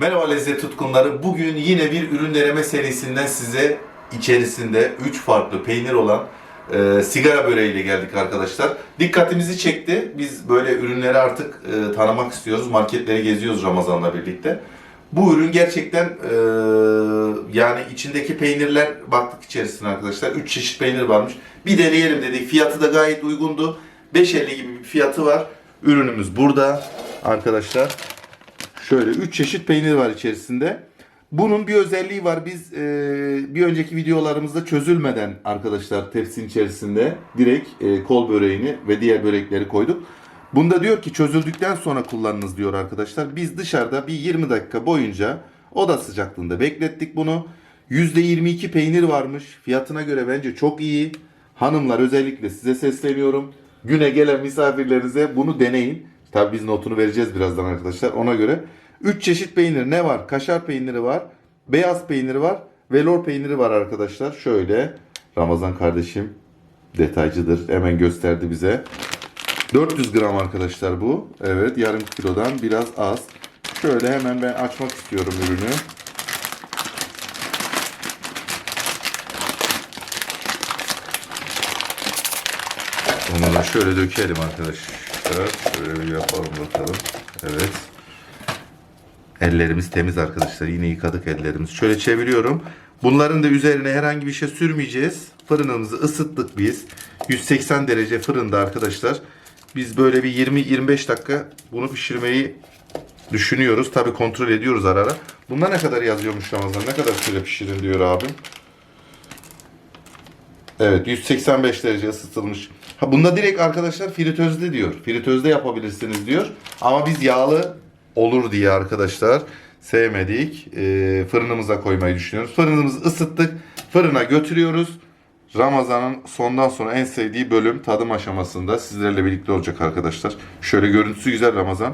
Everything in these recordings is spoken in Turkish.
Merhaba lezzet tutkunları. Bugün yine bir ürün deneme serisinden size içerisinde 3 farklı peynir olan e, sigara böreğiyle geldik arkadaşlar. Dikkatimizi çekti. Biz böyle ürünleri artık e, tanımak istiyoruz. Marketleri geziyoruz Ramazan'la birlikte. Bu ürün gerçekten e, yani içindeki peynirler baktık içerisine arkadaşlar. 3 çeşit peynir varmış. Bir deneyelim dedik. Fiyatı da gayet uygundu. 5.50 gibi bir fiyatı var. Ürünümüz burada arkadaşlar. Şöyle 3 çeşit peynir var içerisinde. Bunun bir özelliği var. Biz e, bir önceki videolarımızda çözülmeden arkadaşlar tepsinin içerisinde direkt e, kol böreğini ve diğer börekleri koyduk. Bunda diyor ki çözüldükten sonra kullanınız diyor arkadaşlar. Biz dışarıda bir 20 dakika boyunca oda sıcaklığında beklettik bunu. %22 peynir varmış. Fiyatına göre bence çok iyi. Hanımlar özellikle size sesleniyorum. Güne gelen misafirlerinize bunu deneyin. Tabii biz notunu vereceğiz birazdan arkadaşlar. Ona göre 3 çeşit peynir ne var? Kaşar peyniri var, beyaz peyniri var, velor peyniri var arkadaşlar. Şöyle Ramazan kardeşim detaycıdır. Hemen gösterdi bize. 400 gram arkadaşlar bu. Evet yarım kilodan biraz az. Şöyle hemen ben açmak istiyorum ürünü. Onu da şöyle dökelim arkadaşlar. Şöyle bir yapalım bakalım. Evet. Ellerimiz temiz arkadaşlar. Yine yıkadık ellerimizi. Şöyle çeviriyorum. Bunların da üzerine herhangi bir şey sürmeyeceğiz. Fırınımızı ısıttık biz. 180 derece fırında arkadaşlar. Biz böyle bir 20-25 dakika bunu pişirmeyi düşünüyoruz. Tabi kontrol ediyoruz ara ara. Bunda ne kadar yazıyormuş Ramazan? Ne kadar süre pişirin diyor abim. Evet 185 derece ısıtılmış. Ha, bunda direkt arkadaşlar fritözde diyor. Fritözde yapabilirsiniz diyor. Ama biz yağlı olur diye arkadaşlar sevmedik. Ee, fırınımıza koymayı düşünüyoruz. Fırınımızı ısıttık. Fırına götürüyoruz. Ramazan'ın sondan sonra en sevdiği bölüm tadım aşamasında sizlerle birlikte olacak arkadaşlar. Şöyle görüntüsü güzel Ramazan.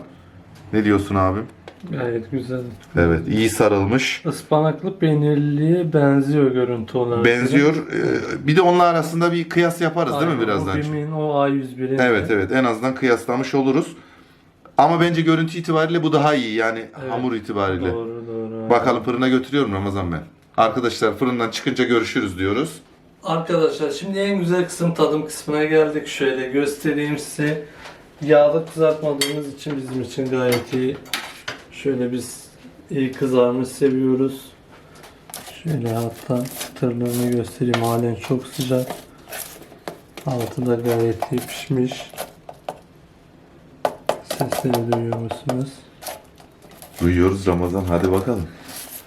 Ne diyorsun abim? Gayet güzel. Evet iyi sarılmış. Ispanaklı peynirliye benziyor görüntü olarak. Benziyor. Ee, bir de onunla arasında bir kıyas yaparız değil mi birazdan? O BİM'in o A101'in. Evet evet en azından kıyaslamış oluruz. Ama bence görüntü itibariyle bu daha iyi yani Evet, hamur itibariyle. Doğru doğru. Bakalım fırına götürüyorum Ramazan ben. Arkadaşlar fırından çıkınca görüşürüz diyoruz. Arkadaşlar şimdi en güzel kısım tadım kısmına geldik. Şöyle göstereyim size. Yağda kızartmadığımız için bizim için gayet iyi. Şöyle biz iyi kızarmış seviyoruz. Şöyle hatta çıtırlığını göstereyim. Halen çok sıcak. Altı da gayet iyi pişmiş. Sesleri duyuyor musunuz? Duyuyoruz Ramazan hadi bakalım.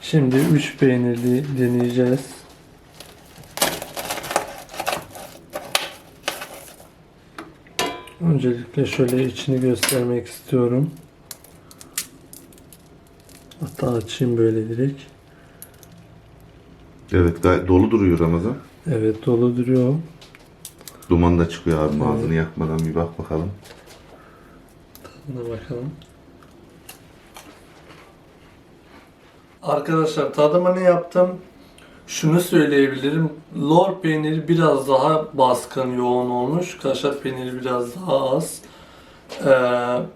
Şimdi 3 peynirli deneyeceğiz. Öncelikle şöyle içini göstermek istiyorum. Hatta açayım böyle direkt. Evet gayet dolu duruyor Ramazan. Evet dolu duruyor. Duman da çıkıyor abi Evet. ağzını yakmadan bir bak bakalım. Buna bakalım. Arkadaşlar tadımını yaptım. Şunu söyleyebilirim. Lor peyniri biraz daha baskın, yoğun olmuş. Kaşar peyniri biraz daha az. Ee,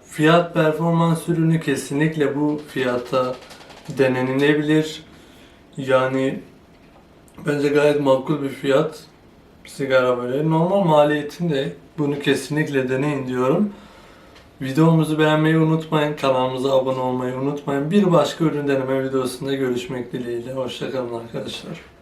fiyat performans ürünü kesinlikle bu fiyata denenilebilir. Yani bence gayet makul bir fiyat. Sigara böyle. Normal maliyetinde bunu kesinlikle deneyin diyorum. Videomuzu beğenmeyi unutmayın. Kanalımıza abone olmayı unutmayın. Bir başka ürün deneme videosunda görüşmek dileğiyle. Hoşçakalın arkadaşlar.